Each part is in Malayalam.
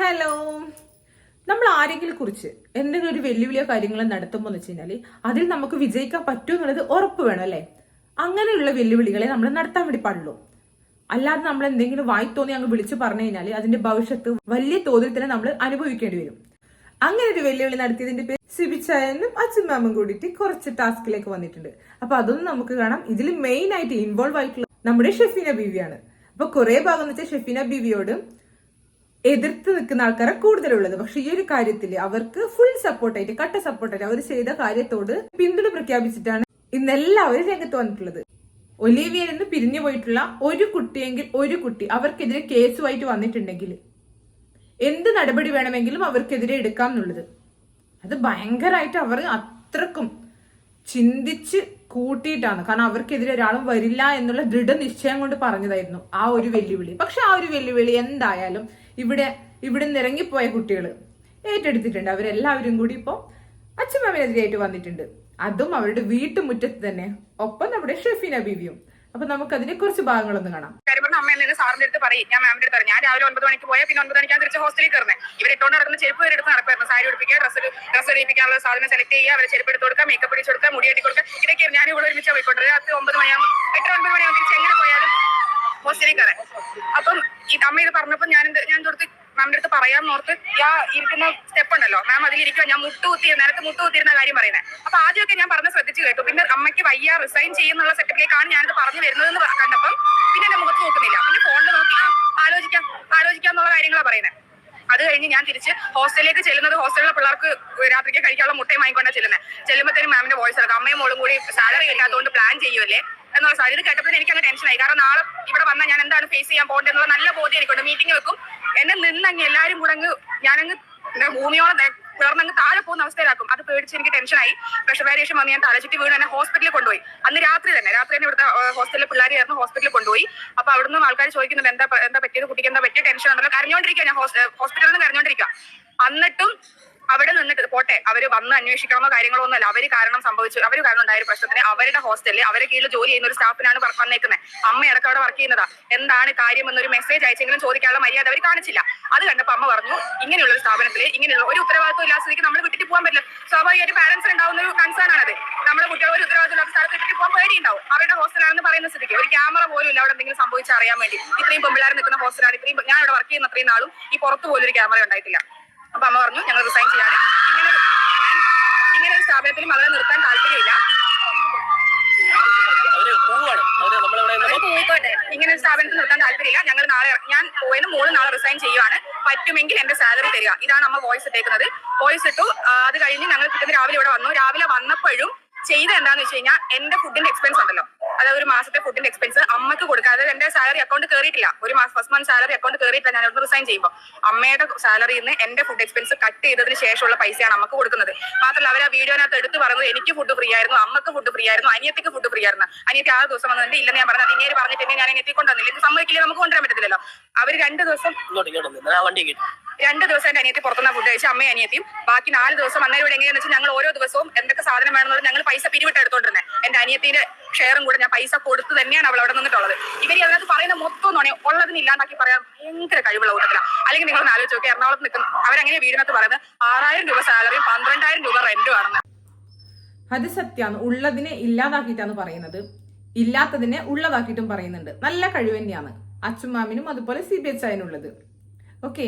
ഹലോ നമ്മൾ ആരെങ്കിലും കുറിച്ച് എന്തെങ്കിലും ഒരു വെല്ലുവിളിയോ കാര്യങ്ങളോ നടത്തുമ്പോൾ എന്ന് വെച്ച് കഴിഞ്ഞാൽ അതിൽ നമുക്ക് വിജയിക്കാൻ പറ്റും എന്നുള്ളത് ഉറപ്പ് വേണം അല്ലേ? അങ്ങനെയുള്ള വെല്ലുവിളികളെ നമ്മൾ നടത്താൻ വേണ്ടി പാടുള്ളൂ. അല്ലാതെ നമ്മൾ എന്തെങ്കിലും വായി തോന്നി അങ്ങ് വിളിച്ചു പറഞ്ഞു കഴിഞ്ഞാൽ അതിന്റെ ഭവിഷ്യത്ത് വലിയ തോതിൽ തന്നെ നമ്മൾ അനുഭവിക്കേണ്ടി വരും. അങ്ങനെ ഒരു വെല്ലുവിളി നടത്തിയതിന്റെ പേര് സിബിച്ചായനും മാമും കൂടിയിട്ട് കുറച്ച് ടാസ്കിലേക്ക് വന്നിട്ടുണ്ട്. അപ്പൊ അതൊന്നും നമുക്ക് കാണാം. ഇതിൽ മെയിൻ ആയിട്ട് ഇൻവോൾവ് ആയിട്ടുള്ള നമ്മുടെ ഷെഫീന ബീവിയാണ്. അപ്പൊ കുറെ ഭാഗം എന്ന് വെച്ചാൽ ഷെഫീന ബീവിയോട് എതിർത്ത് നിൽക്കുന്ന ആൾക്കാരെ കൂടുതലുള്ളത്. പക്ഷെ ഈ ഒരു കാര്യത്തിൽ അവർക്ക് ഫുൾ സപ്പോർട്ടായിട്ട് കട്ട സപ്പോർട്ടായിട്ട് അവർ ചെയ്ത കാര്യത്തോട് പിന്തുണ പ്രഖ്യാപിച്ചിട്ടാണ് ഇന്ന് എല്ലാവരും രംഗത്ത് വന്നിട്ടുള്ളത്. ഒലീവിയയിൽ നിന്ന് പിരിഞ്ഞു പോയിട്ടുള്ള ഒരു കുട്ടിയെങ്കിൽ ഒരു കുട്ടി അവർക്കെതിരെ കേസുമായിട്ട് വന്നിട്ടുണ്ടെങ്കിൽ എന്ത് നടപടി വേണമെങ്കിലും അവർക്കെതിരെ എടുക്കാം എന്നുള്ളത്. അത് ഭയങ്കരമായിട്ട് അവർ അത്രക്കും ചിന്തിച്ച് കൂട്ടിയിട്ടാണ്. കാരണം അവർക്കെതിരെ ഒരാളും വരില്ല എന്നുള്ള ദൃഢനിശ്ചയം കൊണ്ട് പറഞ്ഞതായിരുന്നു ആ ഒരു വെല്ലുവിളി. പക്ഷെ ആ ഒരു വെല്ലുവിളി എന്തായാലും ഇവിടെ ഇവിടെ നിന്ന് ഇറങ്ങിപ്പോയ കുട്ടികൾ ഏറ്റെടുത്തിട്ടുണ്ട്. അവരെല്ലാവരും കൂടി ഇപ്പോൾ അച്ഛനമ്മനെതിരായിട്ട് വന്നിട്ടുണ്ട്. അതും അവരുടെ വീട്ടുമുറ്റത്ത് തന്നെ. ഒപ്പം നമ്മുടെ ഷെഫീന ബീവിയും അപ്പൊ നമുക്ക് അതിനെ കുറച്ച് ഭാഗങ്ങളൊന്ന് കാണാം. കാര്യം അമ്മ എന്നെ സാറിന്റെ അടുത്ത് പറയും. ഞാൻ മാമിന്റെ അടുത്ത് ഞാൻ രാവിലെ ഒൻപത് മണിക്ക് പോയാൽ പിന്നെ ഒൻപത് മണിക്ക് തിരിച്ച് ഹോസ്റ്റലിൽ കയറുന്നത് ഇവർ ഇട്ടുകൊണ്ട് നടക്കുന്ന ചെരുപ്പ് വരെ എടുത്ത് നടക്കുമായിരുന്നു സാരി ഉടുപ്പിക്കുക ഡ്രസ്സ് ഡ്രസ്സ് ഇടിപ്പിക്കാനുള്ള സാധനം സെലക്ട് ചെയ്യുക അവരെ ചെരുപ്പ് എടുത്ത് കൊടുക്കുക മേക്കപ്പ് ഇടിച്ച് കൊടുക്കുക മുടി കെട്ടി കൊടുക്കുക. ഇതൊക്കെ ഞാൻ ഇവിടെ ഒരുമിച്ച് പോയിക്കൊണ്ടിരുന്നത്. രാത്രി ഒമ്പത് മണിയാകുമ്പോൾ എട്ട് ഒൻപത് മണിയാകുമ്പോൾ തിരിച്ച് എങ്ങനെ പോയാലും ഹോസ്റ്റലിൽ കയറാൻ അപ്പം ഈ അമ്മ ഇത് പറഞ്ഞപ്പോൾ ഞാൻ ഞാൻ കൊടുത്ത് മാമിന്റെ അടുത്ത് പറയാൻ ഓർത്ത് യാ ഇരിക്കുന്ന സ്റ്റെപ്പ് ഉണ്ടല്ലോ. മാം അതിലിരിക്കുക ഞാൻ മുട്ടുകുത്തി നേരത്തെ മുട്ടുകുത്തിരുന്ന കാര്യം പറയുന്നത് അപ്പൊ ആദ്യമൊക്കെ ഞാൻ പറഞ്ഞ് ശ്രദ്ധിച്ചു കേട്ടു. പിന്നെ അമ്മയ്ക്ക് വയ്യ റിസൈൻ ചെയ്യുന്നുള്ള സെറ്റപ്പിലേക്കാണ് ഞാനിത് പറഞ്ഞു വരുന്നതെന്ന് കണ്ടപ്പം പിന്നെ എന്റെ മുഖത്ത് നോക്കുന്നില്ല. പിന്നെ ഫോണിൽ നോക്കി ആ, ആലോചിക്കാം ആലോചിക്കാം എന്നുള്ള കാര്യങ്ങളാണ് പറയുന്നത് അത് കഴിഞ്ഞ് ഞാൻ തിരിച്ച് ഹോസ്റ്റലിലേക്ക് ചെല്ലുന്നത് ഹോസ്റ്റലിലെ പിള്ളേർക്ക് രാത്രിക്ക് കഴിക്കാനുള്ള മുട്ടയും വാങ്ങിക്കൊണ്ടാണ് ചെല്ലുന്നത് ചെല്ലുമ്പോഴത്തേനും മാമിന്റെ വോയിസ് എടുക്കാം. അമ്മയും മോളും കൂടി സാലറി ഇല്ലാത്തതുകൊണ്ട് പ്ലാൻ ചെയ്യുമല്ലേ എന്നുള്ള സാധ്യത ഇത് കേട്ടപ്പോൾ എനിക്ക് അങ്ങ് ടെൻഷനായി കാരണം നാളെ ഇവിടെ വന്നാൽ ഞാൻ എന്താണ് ഫേസ് ചെയ്യാൻ പോകേണ്ടത് എന്നുള്ള നല്ല ബോധ്യം എനിക്കുണ്ട്. മീറ്റിംഗ് വെക്കും. എന്നെ നിന്നങ്ങ് എല്ലാവരും കൂടെ അങ്ങ് ഞാനങ്ങ് ഭൂമിയോളം പിളർന്നങ്ങ് താഴെ പോകുന്ന അവസ്ഥയിലാക്കും. അത് പേടിച്ച് എനിക്ക് ടെൻഷനായി പ്രഷർ വാരിയേഷൻ വന്ന് ഞാൻ തലചുറ്റി വീണ് എന്നെ ഹോസ്പിറ്റലിൽ കൊണ്ടുപോയി. അന്ന് രാത്രി തന്നെ. രാത്രി തന്നെ ഇവിടുത്തെ ഹോസ്പിറ്റലിൽ പിള്ളേർ ചേർന്ന് ഹോസ്പിറ്റലിൽ കൊണ്ടുപോയി. അപ്പൊ അവിടുന്ന് ആൾക്കാർ ചോദിക്കുന്നുണ്ട് എന്താ എന്താ പറ്റിയത് കുട്ടിക്ക്? എന്താ പറ്റിയ ടെൻഷൻ ഉണ്ടല്ലോ കരഞ്ഞോണ്ടിരിക്കുക ഞാൻ ഹോസ്പിറ്റലിൽ നിന്ന് കരഞ്ഞോണ്ടിരിക്കുക എന്നിട്ടും അവിടെ നിന്നിട്ട് പോട്ടെ അവർ വന്ന് അന്വേഷിക്കണമോ കാര്യങ്ങളോ ഒന്നുമല്ല. അവർ കാരണം സംഭവിച്ചു. അവർ കാരണം ഉണ്ടായ ഒരു പ്രശ്നത്തിന് അവരുടെ ഹോസ്റ്റലിൽ അവരെ കീഴിൽ ജോലി ചെയ്യുന്ന ഒരു സ്റ്റാഫിനാണ് വന്നേക്കുന്നത് അമ്മ ഇടയ്ക്ക് അവിടെ വർക്ക് ചെയ്യുന്നതാ. എന്താണ് കാര്യം എന്നൊരു മെസ്സേജ് അയച്ചെങ്കിലും ചോദിക്കാനുള്ള മര്യാദ അവർ കാണിച്ചില്ല. അത് കണ്ടപ്പോൾ അമ്മ പറഞ്ഞു ഇങ്ങനെയുള്ള ഒരു സ്ഥാപനത്തിൽ ഇങ്ങനെയുള്ള ഒരു ഉത്തരവാദിത്വം ഇല്ലാത്ത സ്ഥിതിക്ക് നമ്മൾ വിട്ടിട്ട് പോകാൻ പറ്റില്ല. സ്വാഭാവികമായിട്ട് പാരന്റ്സിന് ഉണ്ടാവുന്ന ഒരു കൺസേൺ ആണത്. നമ്മുടെ കുട്ടികൾ ഒരു ഉത്തരവാദിത്വം ഇല്ലാത്ത സ്ഥലത്ത് വിട്ടിട്ട് പോകാൻ പേടിയുണ്ടാവും. അവരുടെ ഹോസ്റ്റലാണെന്ന് പറയുന്ന സ്ഥിതിക്ക്. ഒരു ക്യാമറ പോലും ഇല്ല അവിടെ എന്തെങ്കിലും സംഭവിച്ചറിയാൻ വേണ്ടി. ഇത്രയും പെമ്പിള്ളേർ നിൽക്കുന്ന ഹോസ്റ്റലാണ് ഇത്രയും ഞാൻ ഇവിടെ വർക്ക് ചെയ്യുന്ന അത്രയും നാളും ഈ പുറത്ത് പോലും ഒരു ക്യാമറ ഉണ്ടായിട്ടില്ല. അപ്പൊ അമ്മ പറഞ്ഞു ഞങ്ങൾ റിസൈൻ ചെയ്യാതെ ഇങ്ങനെ ഒരു ഇങ്ങനെ ഒരു സ്ഥാപനത്തിൽ മകളെ നിർത്താൻ താല്പര്യമില്ല. ഇങ്ങനെ ഒരു സ്ഥാപനത്തിൽ നിർത്താൻ താല്പര്യമില്ല. ഞങ്ങൾ നാളെ ഞാൻ പോയതിന് മൂന്ന് നാളെ റിസൈൻ ചെയ്യുവാണ്. പറ്റുമെങ്കിൽ എന്റെ സാലറി തരിക. ഇതാണ് അമ്മ വോയിസ് ഇട്ടേക്കുന്നത്. വോയിസ് ഇട്ടു. അത് കഴിഞ്ഞ് ഞങ്ങൾ പിറ്റേന്ന് രാവിലെ ഇവിടെ വന്നു. രാവിലെ വന്നപ്പോഴും ചെയ്ത് എന്താന്ന് വെച്ച് കഴിഞ്ഞാൽ എന്റെ ഫുഡിന്റെ എക്സ്പെൻസ് ഉണ്ടല്ലോ. അതായത് ഒരു മാസത്തെ ഫുഡിന്റെ എക്സ്പെൻസ് അമ്മയ്ക്ക് കൊടുക്കുക അതായത് എന്റെ സാലറി അക്കൗണ്ട് കയറിയിട്ടില്ല ഒരു മാസം ഫസ്റ്റ് മന്ത് സാലറി അക്കൗണ്ട് കയറിയിട്ടില്ല ഞാൻ അവിടെ റിസൈൻ ചെയ്യുമ്പോൾ. അമ്മയുടെ സാലറിയിൽ നിന്ന് എന്റെ ഫുഡ് എക്സ്പെൻസ് കട്ട് ചെയ്തതിന് ശേഷമുള്ള പൈസയാണ് അമ്മയ്ക്ക് കൊടുക്കുന്നത്. മാത്രമല്ല അവർ ആ വീഡിയോനകത്ത് എടുത്ത് പറഞ്ഞത് എനിക്ക് ഫുഡ് ഫ്രീ ആയിരുന്നു അമ്മയ്ക്ക് ഫുഡ് ഫ്രീ ആയിരുന്നു അനിയത്തിക്ക് ഫുഡ് ഫ്രീ ആയിരുന്നു. അനിയത്തി ആ ദിവസം വന്നിട്ട് ഇല്ലെന്ന് ഞാൻ പറഞ്ഞത് ഇങ്ങനെ പറഞ്ഞിട്ട് ഞാൻ അനിയത്തി കൊണ്ടുവന്നില്ല ഇത് സമ്മതിക്കില്ല നമുക്ക് കൊണ്ടുവരാൻ പറ്റത്തില്ലല്ലോ. അവർ രണ്ട് ദിവസം രണ്ട് ദിവസം എന്റെ അനിയത്തി പുറത്തുനിന്ന് ഫുഡ് കഴിച്ച് അമ്മയും അനിയത്തിയും. ബാക്കി നാല് ദിവസം അന്നേരം ഇവിടെ എങ്ങനെയാണെന്ന് വെച്ചാൽ ഞങ്ങൾ ഓരോ ദിവസവും എന്തൊക്കെ സാധനം വേണമെന്നുള്ളത് ഞങ്ങൾ പൈസ പിരിവിട്ട് എടുത്തോണ്ടിരുന്നത് എന്റെ അനിയത്തിന്റെ ഷെയറും കൂടെ ഞാൻ പൈസ കൊടുത്ത് തന്നെയാണ് അവൾ അവിടെ നിന്നിട്ടുള്ളത്. ഇവർ അതിനകത്ത് പറയുന്ന മൊത്തം നുണ ഉള്ളതിന് ഇല്ലാണ്ടാക്കി പറയാൻ ഭയങ്കര കഴിവുള്ള കൂട്ടത്തിലാണ് അല്ലെങ്കിൽ നിങ്ങൾ ആലോചിച്ച് നോക്കി എറണാകുളത്ത് നിൽക്കുന്ന അവരങ്ങനെ വീടിനകത്ത് പറയുന്നത് ആറായിരം രൂപ സാലറി പന്ത്രണ്ടായിരം രൂപ റെന്റും ആണെന്ന്. അത് സത്യമാണ് ഉള്ളതിനെ ഇല്ലാതാക്കിയിട്ടാണ് പറയുന്നത്. ഇല്ലാത്തതിനെ ഉള്ളതാക്കിയിട്ടും പറയുന്നുണ്ട്. നല്ല കഴിവ് തന്നെയാണ്. അച്ചുമാമിനും അതുപോലെ സി ബി എച്ച് അതിനുള്ളത് ഓക്കെ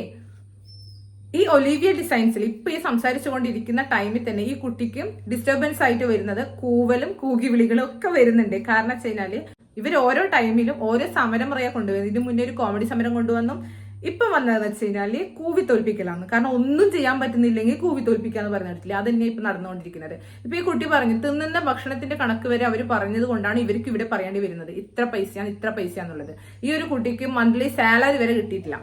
ഈ ഒലീവിയ ഡിസൈൻസിൽ ഇപ്പൊ ഈ സംസാരിച്ചുകൊണ്ടിരിക്കുന്ന ടൈമിൽ തന്നെ ഈ കുട്ടിക്കും ഡിസ്റ്റർബൻസ് ആയിട്ട് വരുന്നത് കൂവലും കൂകിവിളികളും ഒക്കെ വരുന്നുണ്ട്. കാരണം വെച്ച് കഴിഞ്ഞാൽ ഇവർ ഓരോ ടൈമിലും ഓരോ സമരം പറയാ കൊണ്ടുവരുന്നത് ഇതിനു മുന്നേ ഒരു കോമഡി സമരം കൊണ്ടുവന്നും. ഇപ്പൊ വന്നതെന്ന് വെച്ച് കഴിഞ്ഞാൽ കൂവി തോൽപ്പിക്കലാണ് കാരണം ഒന്നും ചെയ്യാൻ പറ്റുന്നില്ലെങ്കിൽ കൂവി തോൽപ്പിക്കാന്ന് പറഞ്ഞിട്ടില്ല. അത് തന്നെ ഇപ്പൊ നടന്നുകൊണ്ടിരിക്കുന്നത്. ഇപ്പൊ ഈ കുട്ടി പറഞ്ഞു തിന്നുന്ന ഭക്ഷണത്തിന്റെ കണക്ക് വരെ അവർ പറഞ്ഞത് കൊണ്ടാണ് ഇവർക്ക് ഇവിടെ പറയേണ്ടി വരുന്നത്. ഇത്ര പൈസയാണ് ഇത്ര പൈസയാന്നുള്ളത്. ഈ ഒരു കുട്ടിക്ക് മന്ത്ലി സാലറി വരെ കിട്ടിയിട്ടില്ല.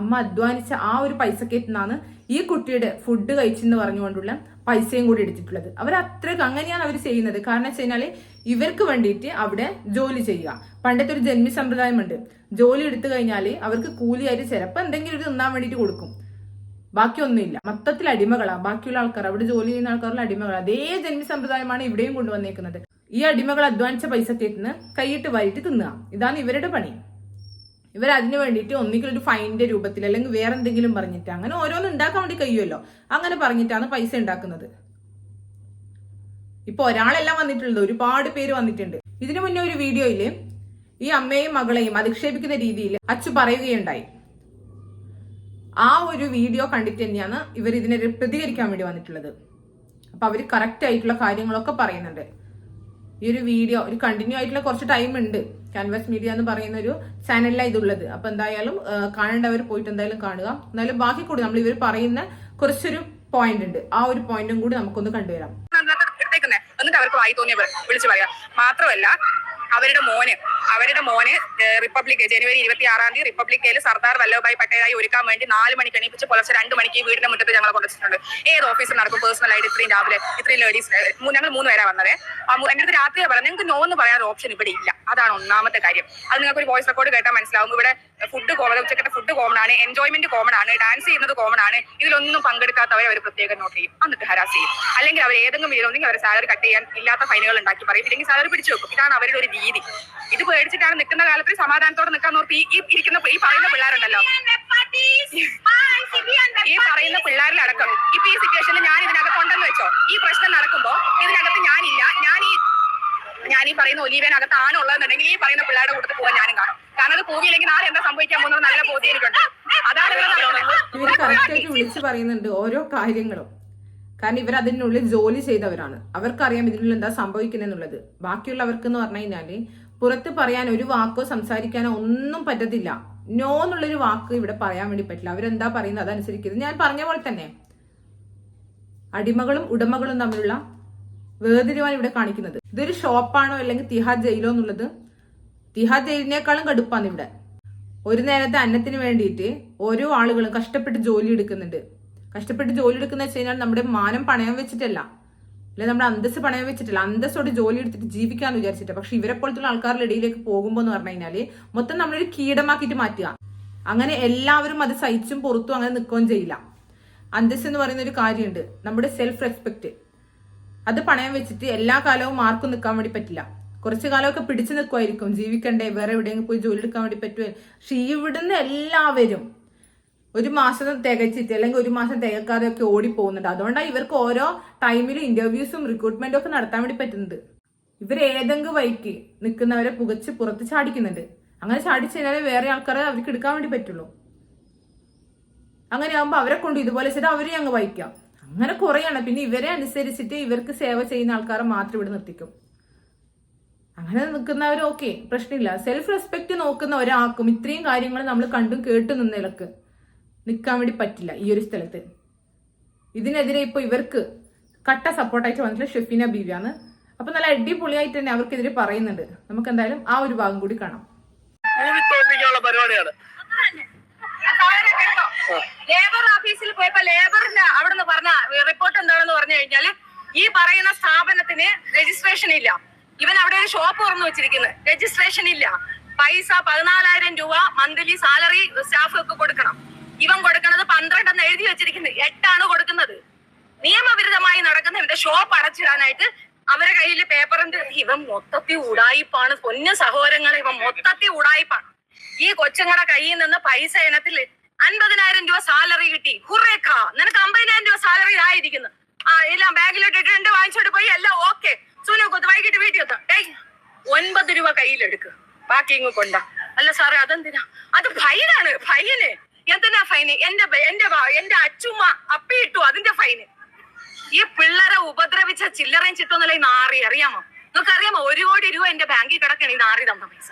അമ്മ അധ്വാനിച്ച ആ ഒരു പൈസക്കേറ്റിൽ നിന്നാണ് ഈ കുട്ടിയുടെ ഫുഡ് കഴിച്ചെന്ന് പറഞ്ഞുകൊണ്ടുള്ള പൈസയും കൂടി എടുത്തിട്ടുള്ളത്. അവർ അത്രയ്ക്ക് അങ്ങനെയാണ് അവർ ചെയ്യുന്നത്. കാരണം വെച്ച് കഴിഞ്ഞാൽ ഇവർക്ക് വേണ്ടിയിട്ട് അവിടെ ജോലി ചെയ്യുക. പണ്ടത്തെ ഒരു ജന്മി സമ്പ്രദായമുണ്ട്. ജോലി എടുത്തു കഴിഞ്ഞാൽ അവർക്ക് കൂലിയായിട്ട് ചിലപ്പോൾ എന്തെങ്കിലും ഒരു തിന്നാൻ വേണ്ടിയിട്ട് കൊടുക്കും. ബാക്കിയൊന്നുമില്ല. മൊത്തത്തിൽ അടിമകളാണ് ബാക്കിയുള്ള ആൾക്കാർ അവിടെ ജോലി ചെയ്യുന്ന ആൾക്കാരുടെ അടിമകൾ അതേ ജന്മി സമ്പ്രദായമാണ് ഇവിടെയും കൊണ്ടുവന്നേക്കുന്നത്. ഈ അടിമകൾ അധ്വാനിച്ച പൈസക്കേറ്റിന് കൈയിട്ട് വായിട്ട് തിന്നുക. ഇതാണ് ഇവരുടെ പണി. ഇവർ അതിന് വേണ്ടിയിട്ട് ഒന്നുകിൽ ഒരു ഫൈന്റെ രൂപത്തിൽ അല്ലെങ്കിൽ വേറെ എന്തെങ്കിലും പറഞ്ഞിട്ട് അങ്ങനെ ഓരോന്ന് ഉണ്ടാക്കാൻ വേണ്ടി കഴിയുമല്ലോ. അങ്ങനെ പറഞ്ഞിട്ടാണ് പൈസ ഉണ്ടാക്കുന്നത്. ഇപ്പൊ ഒരാളല്ല വന്നിട്ടുള്ളത് ഒരുപാട് പേര് വന്നിട്ടുണ്ട്. ഇതിനു മുന്നേ ഒരു വീഡിയോയിൽ ഈ അമ്മയും മകളെയും അധിക്ഷേപിക്കുന്ന രീതിയിൽ അച്ചു പറയുകയുണ്ടായി. ആ ഒരു വീഡിയോ കണ്ടിട്ട് തന്നെയാണ് ഇവർ ഇതിനെ പ്രതികരിക്കാൻ വേണ്ടി വന്നിട്ടുള്ളത്. അപ്പൊ അവർ കറക്റ്റ് ആയിട്ടുള്ള കാര്യങ്ങളൊക്കെ പറയുന്നുണ്ട്. ഈ ഒരു വീഡിയോ ഒരു കണ്ടിന്യൂ ആയിട്ടുള്ള കുറച്ച് ടൈം ഉണ്ട്. ക്യാൻവാസ് മീഡിയ എന്ന് പറയുന്ന ഒരു ചാനലിലാണ് ഇതുള്ളത്. അപ്പൊ എന്തായാലും കാണേണ്ടവർ പോയിട്ട് എന്തായാലും കാണുക. എന്നാലും ബാക്കി കൂടി നമ്മൾ ഇവർ പറയുന്ന കുറച്ചൊരു പോയിന്റ് ഉണ്ട്. ആ ഒരു പോയിന്റും കൂടി നമുക്കൊന്ന് കണ്ടുവരാം. എന്നിട്ട് അവർക്ക് വായി തോന്നിയ വിളിച്ചു പറയാം. മാത്രമല്ല അവരുടെ മോന് അവരുടെ മോനെ റിപ്പബ്ലിക് ജനുവരി ഇരുപത്തി ആറാം തീയതി റിപ്പബ്ലിക് ഡേയിൽ സർദാർ വല്ലഭായ് പട്ടേലായി ഒരുക്കാൻ വേണ്ടി നാല് മണിക്ക് എണീപ്പിച്ച് പുലർച്ചെ രണ്ട് മണിക്ക് വീടിന്റെ മുറ്റത്ത് ഞങ്ങൾ കൊണ്ടുവച്ചിട്ടുണ്ട്. ഏത് ഓഫീസിൽ നടക്കും പേഴ്സണൽ ആയിട്ട് ഇത്രയും രാവിലെ ഇത്രയും ലേഡീസ് ഞങ്ങൾ മൂന്ന് പേരാ വന്നത്. എന്റെ അടുത്ത് രാത്രിയാ പറഞ്ഞത് നിങ്ങൾക്ക് നോ എന്ന് പറയാൻ ഓപ്ഷൻ ഇവിടെ ഇല്ല. അതാണ് ഒന്നാമത്തെ കാര്യം. അത് നിങ്ങൾക്ക് ഒരു വോയിസ് റെക്കോർഡ് കേട്ടാൽ മനസ്സിലാവും. ഇവിടെ ഫുഡ് കോമൺ ഉച്ചക്കത്തെ ഫുഡ് കോമൺ ആണ് എൻജോയ്മെന്റ് കോമൺ ആണ് ഡാൻസ് ചെയ്യുന്നത് കോമൺ ആണ്. ഇതിലൊന്നും പങ്കെടുക്കാത്തവരെ അവർ പ്രത്യേകം നോട്ട് ചെയ്യും. എന്നിട്ട് ഹരാസ് ചെയ്യും. അല്ലെങ്കിൽ അവർ ഏതെങ്കിലും വീടുണ്ടെങ്കിൽ അവർ സാലറി കട്ട് ചെയ്യാൻ ഇല്ലാത്ത ഫൈനുകൾ ഉണ്ടാക്കി പറയും. ഇല്ലെങ്കിൽ സാലറി പിടിച്ചു വെക്കും. ഇതാണ് അവരുടെ ഒരു രീതി. ഇത് പേടിച്ചിട്ടാണ് നിൽക്കുന്ന കാലത്ത് സമാധാനത്തോടെ നിൽക്കാൻ ഓർത്ത് ഈ ഇരിക്കുന്ന ഈ പറയുന്ന പിള്ളേരുണ്ടല്ലോ. ഈ പറയുന്ന പിള്ളേരിലടക്കം ഇപ്പൊ ഈ സിറ്റുവേഷനിൽ ഞാൻ ഇതിനകത്ത് ഉണ്ടെന്ന് വെച്ചോ. ഈ പ്രശ്നം നടക്കുമ്പോ ഇതിനകത്ത് ഞാനില്ല. ഞാൻ ഈ ഞാൻ ഈ പറയുന്ന ഒലീവേനകത്ത് ആണുള്ളതെന്നുണ്ടെങ്കിൽ ഈ പറയുന്ന പിള്ളേരുടെ കൂട്ടത്തിൽ പോകാൻ ഞാനും കാണും. കാരണം അത് പോവില്ലെങ്കിൽ നാളെ എന്താ സംഭവിക്കാൻ പോകുന്നത് നല്ല ബോധ്യം എനിക്കുണ്ട്. അതാണ് കറക്റ്റായിട്ട് വിളിച്ചു പറയുന്നുണ്ട് ഓരോ കാര്യങ്ങളും. കാരണം ഇവർ അതിനുള്ളിൽ ജോലി ചെയ്തവരാണ്. അവർക്കറിയാം ഇതിനുള്ളിൽ എന്താ സംഭവിക്കുന്നെന്നുള്ളത്. ബാക്കിയുള്ളവർക്ക് എന്ന് പറഞ്ഞു കഴിഞ്ഞാൽ പുറത്ത് പറയാൻ ഒരു വാക്കോ സംസാരിക്കാനോ ഒന്നും പറ്റത്തില്ല. നോ എന്നുള്ളൊരു വാക്ക് ഇവിടെ പറയാൻ വേണ്ടി പറ്റില്ല. അവരെന്താ പറയുന്നത് അതനുസരിക്കരുത്. ഞാൻ പറഞ്ഞ പോലെ തന്നെ അടിമകളും ഉടമകളും തമ്മിലുള്ള വേർതിരിവാണ് ഇവിടെ കാണിക്കുന്നത്. ഇതൊരു ഷോപ്പാണോ അല്ലെങ്കിൽ തിഹാർ ജയിലോ എന്നുള്ളത് തിഹാർ ജയിലിനേക്കാളും കടുപ്പാണ് ഇവിടെ. ഒരു നേരത്തെ അന്നത്തിന് വേണ്ടിയിട്ട് ഓരോ ആളുകളും കഷ്ടപ്പെട്ട് ജോലി എടുക്കുന്നുണ്ട്. കഷ്ടപ്പെട്ട് ജോലി എടുക്കുന്ന വെച്ച് കഴിഞ്ഞാൽ നമ്മുടെ മാനം പണയം വെച്ചിട്ടല്ല. അല്ലെ നമ്മുടെ അന്തസ് പണയം വെച്ചിട്ടില്ല അന്തസ്സോട് ജോലി എടുത്തിട്ട് ജീവിക്കാന്ന് വിചാരിച്ചിട്ട്. പക്ഷെ ഇവരെ പോലത്തുള്ള ആൾക്കാരുടെ ഇടയിലേക്ക് പോകുമ്പോൾ എന്ന് പറഞ്ഞു കഴിഞ്ഞാൽ മൊത്തം നമ്മളൊരു കീടമാക്കിയിട്ട് മാറ്റുക. അങ്ങനെ എല്ലാവരും അത് സഹിച്ചും പുറത്തും അങ്ങനെ നിൽക്കുകയും ചെയ്യില്ല. അന്തസ് എന്ന് പറയുന്ന ഒരു കാര്യമുണ്ട്. നമ്മുടെ സെൽഫ് റെസ്പെക്ട് അത് പണയം വെച്ചിട്ട് എല്ലാ കാലവും മാർക്കും നിൽക്കാൻ വേണ്ടി പറ്റില്ല. കുറച്ച് കാലമൊക്കെ പിടിച്ചു നിൽക്കുമായിരിക്കും ജീവിക്കണ്ടേ വേറെ എവിടെയെങ്കിലും പോയി ജോലി എടുക്കാൻ വേണ്ടി പറ്റുമോ പക്ഷെ ഇവിടുന്ന് എല്ലാവരും ഒരു മാസം തികച്ചിട്ട് അല്ലെങ്കിൽ ഒരു മാസം തികക്കാതെ ഒക്കെ ഓടി പോകുന്നുണ്ട് അതുകൊണ്ടാണ് ഇവർക്ക് ഓരോ ടൈമിലും ഇന്റർവ്യൂസും റിക്രൂട്ട്മെന്റും ഒക്കെ നടത്താൻ വേണ്ടി പറ്റുന്നത്. ഇവർ ഏതെങ്കിലും വഴിക്ക് നിൽക്കുന്നവരെ പുകച്ച് പുറത്ത് ചാടിക്കുന്നുണ്ട്. അങ്ങനെ ചാടിച്ചു കഴിഞ്ഞാൽ വേറെ ആൾക്കാരെ അവർക്ക് എടുക്കാൻ വേണ്ടി പറ്റുള്ളൂ. അങ്ങനെ ആകുമ്പോൾ അവരെ കൊണ്ട് ഇതുപോലെ ചെയ്ത് അവരെ അങ്ങ് വഹിക്കാം. അങ്ങനെ കുറയാണ്. പിന്നെ ഇവരെ അനുസരിച്ചിട്ട് ഇവർക്ക് സേവ ചെയ്യുന്ന ആൾക്കാരെ മാത്രം ഇവിടെ നിർത്തിക്കും. അങ്ങനെ നിൽക്കുന്നവർ ഓക്കെ പ്രശ്നമില്ല. സെൽഫ് റെസ്പെക്ട് നോക്കുന്ന ഒരാൾക്കും ഇത്രയും കാര്യങ്ങൾ നമ്മൾ കണ്ടും കേട്ടും നിന്നതിലക്ക് നിൽക്കാൻ വേണ്ടി പറ്റില്ല ഈ ഒരു സ്ഥലത്ത്. ഇതിനെതിരെ ഇപ്പൊ ഇവർക്ക് കട്ട സപ്പോർട്ടായിട്ട് വന്നിട്ടുള്ള ഷെഫീന ബീവിയാണ്. അപ്പൊ നല്ല അടിപൊളിയായിട്ട് തന്നെ അവർക്കെതിരെ പറയുന്നുണ്ട്. നമുക്ക് എന്തായാലും ആ ഒരു ഭാഗം കൂടി കാണാം. പരിപാടിയാണ്. ലേബർ ഓഫീസിൽ പോയപ്പോ ലേബറിന്റെ അവിടുന്ന് പറഞ്ഞ റിപ്പോർട്ട് എന്താണെന്ന് പറഞ്ഞു കഴിഞ്ഞാൽ ഈ പറയുന്ന സ്ഥാപനത്തിന് രജിസ്ട്രേഷൻ ഇല്ല. ഇവൻ അവിടെ ഒരു ഷോപ്പ് തുറന്നു വെച്ചിരിക്കുന്നത് രജിസ്ട്രേഷൻ ഇല്ല. പൈസ പതിനാലായിരം രൂപ മന്ത്ലി സാലറി സ്റ്റാഫ് ഒക്കെ കൊടുക്കണം. ഇവൻ കൊടുക്കുന്നത് പന്ത്രണ്ടെന്ന് എഴുതി വെച്ചിരിക്കുന്നത് എട്ടാണ് കൊടുക്കുന്നത്. നിയമവിരുദ്ധമായി നടക്കുന്ന ഇവന്റെ ഷോപ്പ് അടച്ചിടാനായിട്ട് അവരെ കയ്യിൽ പേപ്പറിന്റെ ഇവൻ മൊത്തത്തിൽ ഉടായിപ്പാണ്. പൊന്ന സഹോദരങ്ങളെ ഇവൻ മൊത്തത്തിൽ ഉടായിപ്പാണ്. ഈ കൊച്ചുങ്ങളുടെ കയ്യിൽ നിന്ന് പൈസ ഇനത്തിൽ അൻപതിനായിരം രൂപ സാലറി കിട്ടി. ഹുറേഖാ നിനക്ക് അമ്പതിനായിരം രൂപ സാലറി ആയിരിക്കുന്നു ആ എല്ലാം ബാഗിലോട്ട് ഇട്ടിട്ടുണ്ട് വാങ്ങിച്ചോട്ട് പോയി. എല്ലാം ഓക്കെ സുനോക്കൊത്ത് കൊത്ത് വൈകിട്ട് വീട്ടിൽ എത്താം ഏയ് ഒൻപത് രൂപ കയ്യിലെടുക്ക്. ബാക്കി ഇങ്ങ് കൊണ്ട. അല്ല സാറേ അതെന്തിനാ? അത് ഫൈനാണ്. ഫൈന്. എന്തിനാ ഫൈന് എന്റെ എന്റെ എന്റെ അച്ഛമ്മ അച്ചുമ്മ അപ്പിയിട്ടു അതിന്റെ ഫൈന് ഈ പിള്ളേരെ ഉപദ്രവിച്ച ചില്ലറയും ചിട്ടൊന്നുമില്ല ഈ നാറി അറിയാമോ? നിങ്ങൾക്ക് അറിയാമോ? ഒരു കോടി രൂപ എന്റെ ബാങ്കിൽ കിടക്കണ ഈ നാറി തന്ന പൈസ.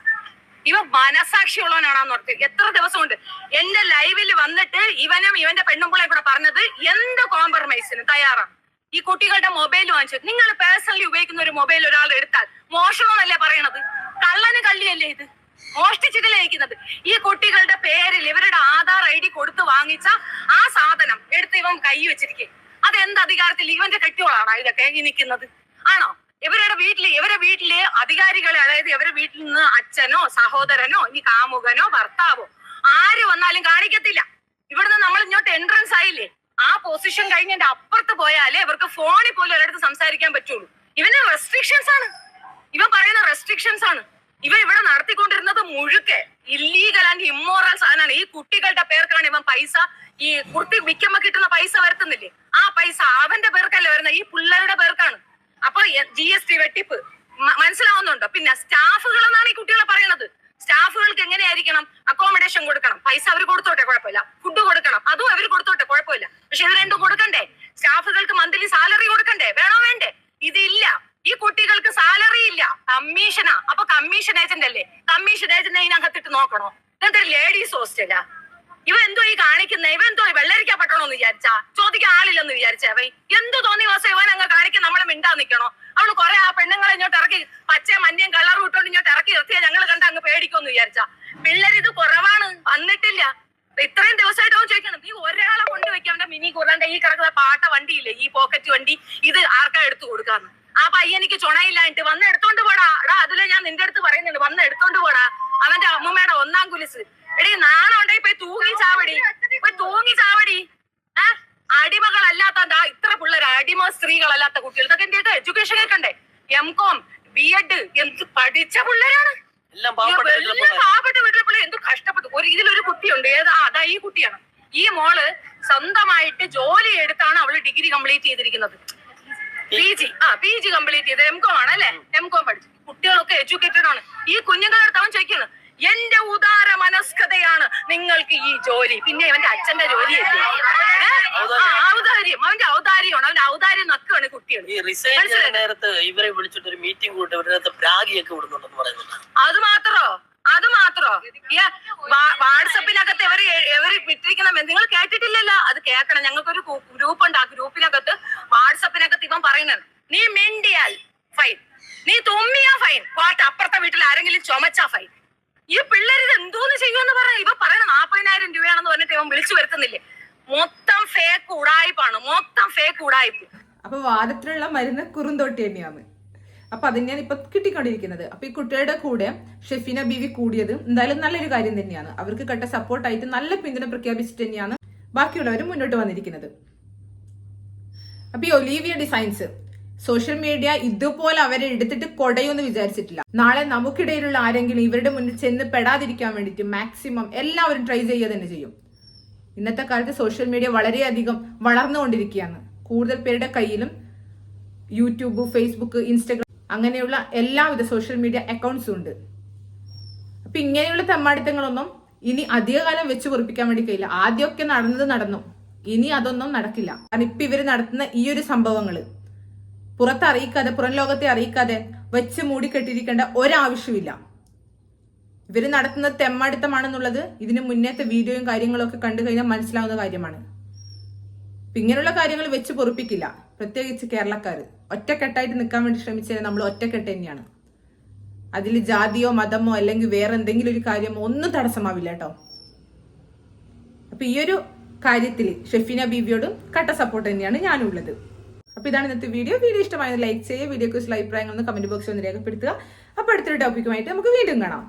ഇവ മനസാക്ഷിയുള്ളവനാണെന്ന് ഓർത്ത് എത്ര ദിവസമുണ്ട്? എന്റെ ലൈവിൽ വന്നിട്ട് ഇവനും ഇവന്റെ പെണ്ണുമ്പിളെ കൂടെ പറഞ്ഞത് എന്ത് കോംപ്രമൈസിന് തയ്യാറാണ് ഈ കുട്ടികളുടെ മൊബൈൽ വാങ്ങിച്ചു. നിങ്ങൾ പേഴ്സണലി ഉപയോഗിക്കുന്ന ഒരു മൊബൈൽ ഒരാൾ എടുത്താൽ മോഷണമെന്നല്ലേ പറയണത്? കള്ളന് കള്ളിയല്ലേ ഇത്? മോഷ്ടിച്ചിട്ടല്ലേ ഇരിക്കുന്നത് ഈ കുട്ടികളുടെ പേരിൽ ഇവരുടെ ആധാർ ഐ ഡി കൊടുത്ത് വാങ്ങിച്ച ആ സാധനം എടുത്ത് ഇവൻ കൈ വെച്ചിരിക്കെ. അത് എന്ത് അധികാരത്തിൽ? ഇവന്റെ കെട്ടിയോളാണോ ഇതൊക്കെ ഈ നിൽക്കുന്നത്? ആണോ? ഇവരുടെ വീട്ടിൽ ഇവരുടെ വീട്ടിലെ അധികാരികളെ അതായത് ഇവരുടെ വീട്ടിൽ നിന്ന് അച്ഛനോ സഹോദരനോ ഈ കാമുകനോ ഭർത്താവോ ആര് വന്നാലും കാണിക്കത്തില്ല. ഇവിടുന്ന് നമ്മൾ ഇങ്ങോട്ട് എൻട്രൻസ് ആയില്ലേ? ആ പൊസിഷൻ കഴിഞ്ഞതിന്റെ അപ്പുറത്ത് പോയാലേ ഇവർക്ക് ഫോണിൽ പോലും ഒരിടത്ത് സംസാരിക്കാൻ പറ്റുള്ളൂ. ഇവന് റെസ്ട്രിക്ഷൻസ് ആണ്. ഇവൻ പറയുന്ന റെസ്ട്രിക്ഷൻസ് ആണ്. ഇവ ഇവിടെ നടത്തിക്കൊണ്ടിരുന്നത് മുഴുക്കെ ഇല്ലീഗൽ ആൻഡ് ഇമ്മോറൽ സാധനമാണ്. ഈ കുട്ടികളുടെ പേർക്കാണ് ഇവൻ പൈസ ഈ കുട്ടി വിൽക്കുമ്പോ കിട്ടുന്ന പൈസ വരുത്തുന്നില്ലേ? ആ പൈസ അവന്റെ പേർക്കല്ല വരുന്ന ഈ പിള്ളേരുടെ പേർക്കാണ്. അപ്പൊ ജി എസ് ടി വെട്ടിപ്പ്. മനസ്സിലാവുന്നുണ്ടോ? പിന്നെ സ്റ്റാഫുകൾ എന്നാണ് ഈ കുട്ടികളെ പറയുന്നത് സ്റ്റാഫുകൾക്ക് എങ്ങനെയായിരിക്കണം? അക്കോമഡേഷൻ കൊടുക്കണം. പൈസ അവർ കൊടുത്തോട്ടെ കുഴപ്പമില്ല ഫുഡ് കൊടുക്കണം അതും അവർ കൊടുത്തോട്ടെ കുഴപ്പമില്ല പക്ഷെ ഇത് രണ്ടും കൊടുക്കണ്ടേ സ്റ്റാഫുകൾക്ക് മന്ത്ലി സാലറി കൊടുക്കണ്ടേ വേണോ വേണ്ടേ ഇതില്ല ഈ കുട്ടികൾക്ക് സാലറി ഇല്ല കമ്മീഷനാ അപ്പൊ കമ്മീഷൻ ഏജന്റ് അല്ലേ കമ്മീഷൻ ഏജന്റ് അതിനകത്തിട്ട് നോക്കണോ ഇതെന്തൊരു ലേഡീസ് ഹോസ്റ്റലാ ഇവ എന്തോ ഈ കാണിക്കുന്ന ഇവൻ എന്തോ വെള്ളരിക്ക പട്ടണോന്ന് വിചാരിച്ചാ? ചോദിക്കാൻ ആളില്ലെന്ന് വിചാരിച്ച അവൻ. എന്ത് തോന്നി വാസം ഇവൻ അങ്ങ് കാണിക്കുന്ന നമ്മളെ മിണ്ടാ നിക്കണോ അവൾ കുറെ ആ പെണ്ണുങ്ങളെ ഇങ്ങോട്ട് ഇറക്കി പച്ച മഞ്ഞയും കളറും ഇട്ടോണ്ട് ഇങ്ങോട്ട് ഇറക്കി നിർത്തിയ ഞങ്ങൾ കണ്ട അങ്ങ് പേടിക്കുമെന്ന് വിചാരിച്ചാ. പിള്ളേർ ഇത് കുറവാണ്. വന്നിട്ടില്ല. ഇത്രയും ദിവസമായിട്ട് അവൻ ചോദിക്കണം നീ ഒരാളെ കൊണ്ടുവയ്ക്കാൻ മിനി കൂടാണ്ട് ഈ കിടക്കുന്ന പാട്ട വണ്ടിയില്ലേ? ഈ പോക്കറ്റ് വണ്ടി? ഇത് ആർക്കാ എടുത്തു കൊടുക്കാന്ന്? ആ പയ്യനിക്ക് ചുണയില്ലായിട്ട് വന്ന് എടുത്തോണ്ട് പോടാ. എടാ അതിലെ ഞാൻ നിന്റെ അടുത്ത് പറയുന്നുണ്ട്. വന്ന് എടുത്തോണ്ട് പോടാ. അവന്റെ അമ്മൂമ്മയുടെ ഒന്നാം കുലിസ്. എടീ നാണം ഉണ്ടെങ്കിൽ പോയി തൂങ്ങി ചാവടി. പോയി തൂങ്ങി ചാവടി. ഏ? അടിമകളല്ലാത്ത എന്താ ഇത്ര പിള്ളേർ അടിമ സ്ത്രീകളല്ലാത്ത കുട്ടികൾ. ഇതൊക്കെ എന്റെ എഡ്യൂക്കേഷൻ കേൾക്കണ്ടേ? എം കോം ബി എഡ് എന്ത് പഠിച്ച പിള്ളേരാണ്? എല്ലാം. പാവപ്പെട്ട വീട്ടിലെ പിള്ളേർ എന്ത് കഷ്ടപ്പെട്ടു. ഒരു ഇതിലൊരു കുട്ടിയുണ്ട്. ഏതാ? അതാ ഈ കുട്ടിയാണ്. ഈ മോൾ സ്വന്തമായിട്ട് ജോലി എടുത്താണ് അവൾ ഡിഗ്രി കംപ്ലീറ്റ് ചെയ്തിരിക്കുന്നത്. പി ജി ആ പി ജി കംപ്ലീറ്റ് ചെയ്ത്. എം കോം ആണ് അല്ലെ എം കോം പഠിച്ചു. കുട്ടികളൊക്കെ എഡ്യൂക്കേറ്റഡ് ആണ്. ഈ കുഞ്ഞുങ്ങളുടെ അടുത്ത് അവൻ ചോദിക്കുന്നു എന്റെ ഉദാര മനസ്കതയാണ് നിങ്ങൾക്ക് ഈ ജോലി? പിന്നെ ഇവന്റെ അച്ഛന്റെ ജോലി ഔദാര്യം. അവന്റെ ഔദാര്യമാണ്. അവന്റെ ഔദാര്യം നക്കുകയാണ് കുട്ടികൾ നേരത്ത് ഇവരെ വിളിച്ചിട്ട് ഒരു മീറ്റിംഗ് കൂട്ടി ഇവരുടെ പ്രാഗിയൊക്കെ വിടുന്നുണ്ടെന്ന് പറയുന്നുണ്ട്. അത് മാത്രോ? അത് മാത്രോ? വാട്സപ്പിനകത്ത് എവർ എവർ വിട്ടിരിക്കണം നിങ്ങൾ കേട്ടിട്ടില്ലല്ലോ. അത് കേൾക്കണം. ഞങ്ങൾക്കൊരു ഗ്രൂപ്പ് ഉണ്ട്. ആ ഗ്രൂപ്പിനകത്ത് ഇവൻ പറയുന്നത് നീ മിണ്ടിയാൽ ഫൈൻ നീ തുമ്മിയാ ഫൈൻ പാട്ട് അപ്പുറത്തെ വീട്ടിൽ ആരെങ്കിലും ചുമച്ചാ ഫൈൻ ഈ പിള്ളേരിത് എന്തോന്ന് ചെയ്യുമെന്ന് പറയാം ഇവ പറയണ നാപ്പതിനായിരം രൂപയാണെന്ന് പറഞ്ഞിട്ട് ഇവൻ വിളിച്ചു വരുത്തുന്നില്ലേ? മൊത്തം ഫേക്ക് ഉടായ്പാണ് മൊത്തം ഫേക്ക് ഉടായ്പ്. അപ്പൊ വാദത്തിലുള്ള മരുന്ന് കുറുന്തോട്ടി തന്നെയാണ് അപ്പൊ അത് തന്നെയാണ് ഇപ്പൊ കിട്ടിക്കൊണ്ടിരിക്കുന്നത്. അപ്പൊ ഈ കുട്ടികളുടെ കൂടെ ഷെഫിന ബീവി കൂടിയത് എന്തായാലും നല്ലൊരു കാര്യം തന്നെയാണ്. അവർക്ക് കട്ട സപ്പോർട്ടായിട്ട് നല്ല പിന്തുണ പ്രഖ്യാപിച്ചിട്ട് തന്നെയാണ് ബാക്കിയുള്ളവരും മുന്നോട്ട് വന്നിരിക്കുന്നത്. അപ്പൊ ഈ ഒലീവിയ ഡിസൈൻസ് സോഷ്യൽ മീഡിയ ഇതുപോലെ അവരെ എടുത്തിട്ട് കൊടയൊന്നും വിചാരിച്ചിട്ടില്ല. നാളെ നമുക്കിടയിലുള്ള ആരെങ്കിലും ഇവരുടെ മുന്നിൽ ചെന്ന് പെടാതിരിക്കാൻ വേണ്ടിയിട്ട് മാക്സിമം എല്ലാവരും ട്രൈ ചെയ്യുക തന്നെ ചെയ്യും. ഇന്നത്തെ കാലത്ത് സോഷ്യൽ മീഡിയ വളരെയധികം വളർന്നുകൊണ്ടിരിക്കുകയാണ്. കൂടുതൽ പേരുടെ കയ്യിലും യൂട്യൂബ് ഫേസ്ബുക്ക് ഇൻസ്റ്റഗ്രാം അങ്ങനെയുള്ള എല്ലാവിധ സോഷ്യൽ മീഡിയ അക്കൗണ്ട്സും ഉണ്ട്. അപ്പൊ ഇങ്ങനെയുള്ള തെമ്മാടിത്തങ്ങളൊന്നും ഇനി അധികകാലം വെച്ച് പൊറിപ്പിക്കാൻ വേണ്ടി കഴിയില്ല. ആദ്യമൊക്കെ നടന്നത് നടന്നു. ഇനി അതൊന്നും നടക്കില്ല. കാരണം ഇപ്പൊ ഇവർ നടത്തുന്ന ഈ ഒരു സംഭവങ്ങൾ. പുറത്ത് അറിയിക്കാതെ പുറം ലോകത്തെ അറിയിക്കാതെ വെച്ച് മൂടിക്കെട്ടിരിക്കേണ്ട ഒരാവശ്യമില്ല ഇവർ നടത്തുന്നത് തെമ്മാടിത്തമാണെന്നുള്ളത് ഇതിന് മുന്നേത്തെ വീഡിയോയും കാര്യങ്ങളും ഒക്കെ കണ്ടു കഴിഞ്ഞാൽ മനസ്സിലാവുന്ന കാര്യമാണ്. ഇങ്ങനെയുള്ള കാര്യങ്ങൾ വെച്ച് പൊറുപ്പിക്കില്ല. പ്രത്യേകിച്ച് കേരളക്കാർ ഒറ്റക്കെട്ടായിട്ട് നിൽക്കാൻ വേണ്ടി ശ്രമിച്ചാൽ നമ്മൾ ഒറ്റക്കെട്ട് തന്നെയാണ്. അതിൽ ജാതിയോ മതമോ അല്ലെങ്കിൽ വേറെ എന്തെങ്കിലും ഒരു കാര്യമോ ഒന്നും തടസ്സമാവില്ല കേട്ടോ. അപ്പൊ ഈ ഒരു കാര്യത്തിൽ ഷെഫിന ബീവിയോടും കട്ട സപ്പോർട്ട് തന്നെയാണ് ഞാനുള്ളത്. അപ്പൊ ഇതാണ് ഇന്നത്തെ വീഡിയോ വീഡിയോ ഇഷ്ടമായത് ലൈക്ക് ചെയ്യുക വീഡിയോ കുറിച്ചുള്ള അഭിപ്രായങ്ങൾ ഒന്ന് കമന്റ് ബോക്സിൽ ഒന്ന് രേഖപ്പെടുത്തുക. അപ്പൊ അടുത്തൊരു ടോപ്പിക്കുമായിട്ട് നമുക്ക് വീണ്ടും കാണാം.